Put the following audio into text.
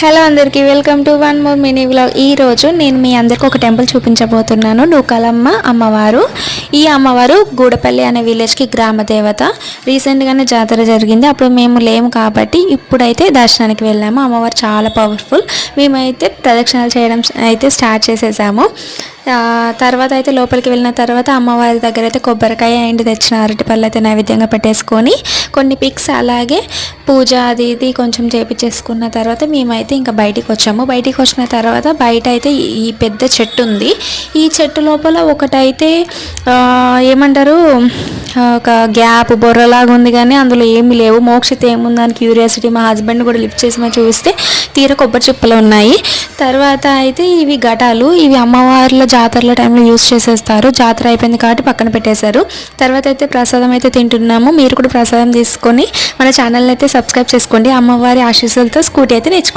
Hello అందరికీ welcome to one more mini vlog. ఈ రోజు నేను మీ అందరికి ఒక టెంపుల్ చూపించబోతున్నాను నూకాలమ్మ అమ్మవారు. ఈ అమ్మవారు గూడపల్లి అనే విలేజ్కి గ్రామ దేవత. రీసెంట్గానే జాతర జరిగింది అప్పుడు మేము లేము కాబట్టి ఇప్పుడైతే దర్శనానికి వెళ్ళాము. అమ్మవారు చాలా పవర్ఫుల్. మేమైతే ప్రదక్షిణలు చేయడం అయితే స్టార్ట్ చేసేసాము. తర్వాత అయితే లోపలికి వెళ్ళిన తర్వాత అమ్మవారి దగ్గర అయితే కొబ్బరికాయ అండ్ తెచ్చిన అరటిపళ్ళు అయితే నైవేద్యంగా పెట్టేసుకొని కొన్ని పిక్స్ అలాగే పూజ అది ఇది కొంచెం చేపించేసుకున్న తర్వాత మేమైతే ఇంకా బయటికి వచ్చాము. బయటికి వచ్చిన తర్వాత బయట అయితే ఈ- పెద్ద చెట్టు ఉంది. ఈ చెట్టు లోపల ఒకటైతే ఏమంటారు ఒక గ్యాప్ బొర్రలాగా ఉంది కానీ అందులో ఏమీ లేవు. మోక్షిత ఏముందని క్యూరియాసిటీ మా హస్బెండ్ కూడా లిఫ్ట్ చేసి మరి చూస్తే తీర కొబ్బరి చిప్పలు ఉన్నాయి. తర్వాత అయితే ఇవి ఘటాలు. ఇవి అమ్మవార్ల జాతరల టైంలో యూస్ చేసేస్తారు. జాతర అయిపోయింది కాబట్టి పక్కన పెట్టేశారు. తర్వాత అయితే ప్రసాదం అయితే తింటున్నాము. మీరు కూడా ప్రసాదం తీసుకొని మన ఛానల్ని అయితే సబ్స్క్రైబ్ చేసుకోండి. అమ్మవారి ఆశీస్సులతో స్కూటీ అయితే నేర్చుకుంటాం